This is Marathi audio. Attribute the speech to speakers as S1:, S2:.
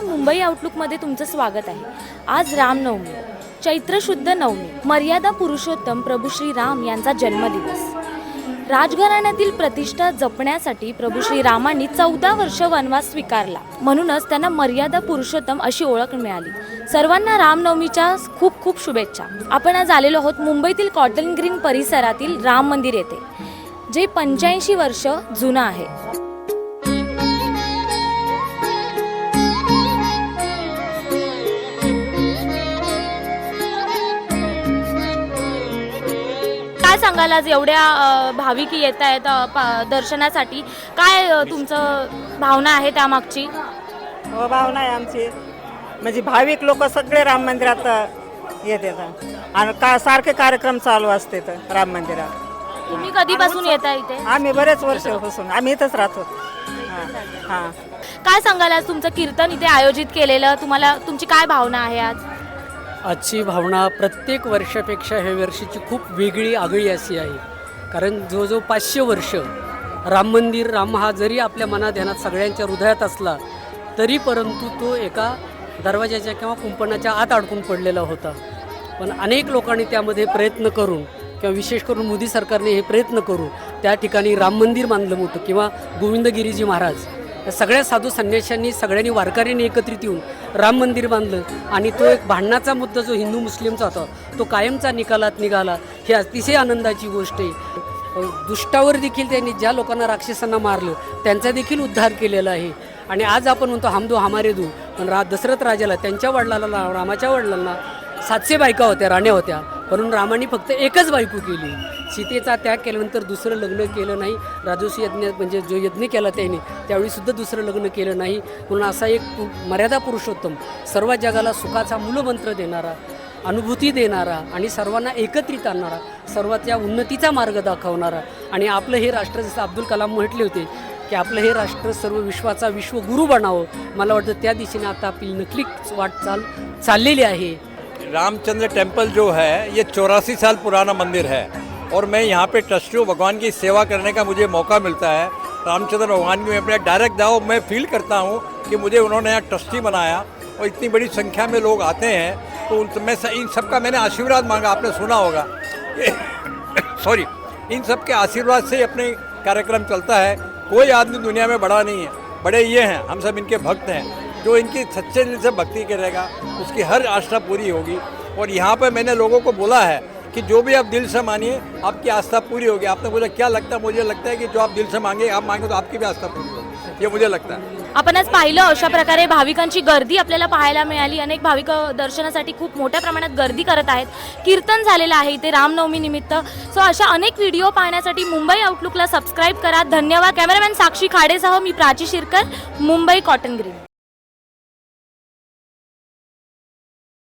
S1: मुंबई आउटलुकमध्ये तुमचं स्वागत आहे. आज रामनवमी चैत्र शुद्ध नवमी मर्यादा पुरुषोत्तम प्रभू श्री राम यांचा जन्मदिवस. राजघराण्यातील प्रतिष्ठा जपण्यासाठी प्रभू श्री रामांनी चौदा वर्ष वनवास स्वीकारला. म्हणूनच त्यांना मर्यादा पुरुषोत्तम अशी ओळख मिळाली. सर्वांना रामनवमीच्या खूप खूप शुभेच्छा. आपण आज आलेलो आहोत मुंबईतील कॉटन ग्रीन परिसरातील राम मंदिर येथे जे पंच्याऐंशी वर्ष जुनं आहे. सांगाल आज एवढ्या भाविक येत आहेत दर्शनासाठी? काय तुमचं भावना आहे त्यामागची?
S2: हो भावना आहे आमची. म्हणजे भाविक लोक सगळे राम मंदिरात येत येतात. आणि का सारखे कार्यक्रम चालू असते तर राम मंदिरात.
S1: तुम्ही कधीपासून येता इथे?
S2: आम्ही बरेच वर्षापासून. आम्ही इथंच राहतो. हां.
S1: काय सांगाल आज तुमचं कीर्तन इथे आयोजित केलेलं? तुम्हाला तुमची काय भावना आहे आज?
S3: आजची भावना प्रत्येक वर्षापेक्षा ह्या वर्षीची खूप वेगळी आगळी अशी आहे. कारण जवळजवळ पाचशे वर्ष राम मंदिर राम हा जरी आपल्या मनात ध्यानात सगळ्यांच्या हृदयात असला तरी परंतु तो एका दरवाजाच्या किंवा कुंपणाच्या आत अडकून पडलेला होता. पण अनेक लोकांनी त्यामध्ये प्रयत्न करून किंवा विशेष करून मोदी सरकारने हे प्रयत्न करून त्या ठिकाणी राम मंदिर बांधलं मोठं किंवा गोविंदगिरीजी महाराज या सगळ्या साधू संन्याशांनी सगळ्यांनी वारकऱ्यांनी एकत्रित येऊन राम मंदिर बांधलं आणि तो एक भांडणाचा मुद्दा जो हिंदू मुस्लिमचा होता तो कायमचा निकालात निघाला. ही अतिशय आनंदाची गोष्ट आहे. दुष्टावर देखील त्यांनी ज्या लोकांना राक्षसांना मारलं त्यांचा देखील उद्धार केलेला आहे. आणि आज आपण म्हणतो हमदो हमारे दो. पण रा दशरथ राजाला त्यांच्या वडिलाला रामाच्या वडिलांना सातशे बायका होत्या राण्या होत्या. म्हणून रामाने फक्त एकच बायको केली. सीतेचा त्याग केल्यानंतर दुसरं लग्न केलं नाही. राजोस यज्ञ म्हणजे जो यज्ञ केला त्याने त्यावेळीसुद्धा दुसरं लग्न केलं नाही. म्हणून असा एक मर्यादा पुरुषोत्तम सर्व जगाला सुखाचा मूलमंत्र देणारा अनुभूती देणारा आणि सर्वांना एकत्रित आणणारा सर्वाच्या उन्नतीचा मार्ग दाखवणारा. आणि आपलं हे राष्ट्र जसं अब्दुल कलाम म्हटले होते की आपलं हे राष्ट्र सर्व विश्वाचा विश्वगुरू बनावं. मला वाटतं त्या दिशेने आता आपली नकली वाटचाल चाललेली आहे.
S4: रामचंद्र टेम्पल जो है ये चौरासी साल पुराना मंदिर है। और मैं यहाँ पे ट्रस्टी हूँ भगवान की सेवा करने का मुझे मौका मिलता है। रामचंद्र भगवान की मैं अपने डायरेक्ट जाओ मैं फील करता हूँ कि मुझे उन्होंने यहाँ ट्रस्टी बनाया और इतनी बड़ी संख्या में लोग आते हैं। तो उन मैं इन सबका मैंने आशीर्वाद मांगा, आपने सुना होगा। सॉरी इन सब के आशीर्वाद से अपने कार्यक्रम चलता है। कोई आदमी दुनिया में बड़ा नहीं है। बड़े ये हैं, हम सब इनके भक्त हैं। जो इनकी सच्चे दिल से भक्ति करेगा, उसकी हर आस्था पूरी होगी। और यहाँ पर मैंने लोगों को बोला है कि जो भी आप दिल से मानिए आपकी आस्था पूरी होगी। आपने बोला क्या लगता है? मुझे लगता है कि जो आप दिल से मांगे आप मांगे तो आपकी भी आस्था पूरी होगी। ये मुझे लगता है।
S1: आपण आज पाहिलं अशा प्रकारे भाविकांची गर्दी आपल्याला पाहायला मिळाली. अनेक भाविक दर्शनासाठी खूप मोठ्या प्रमाणात गर्दी करत आहेत. कीर्तन झालेलं आहे इथे रामनवमी निमित्त. सो अशा अनेक व्हिडिओ पाहण्यासाठी मुंबई आउटलुकला सबस्क्राईब करा. धन्यवाद. कॅमेरामॅन साक्षी खाडेसह मी प्राची शिरकर मुंबई कॉटन ग्रीन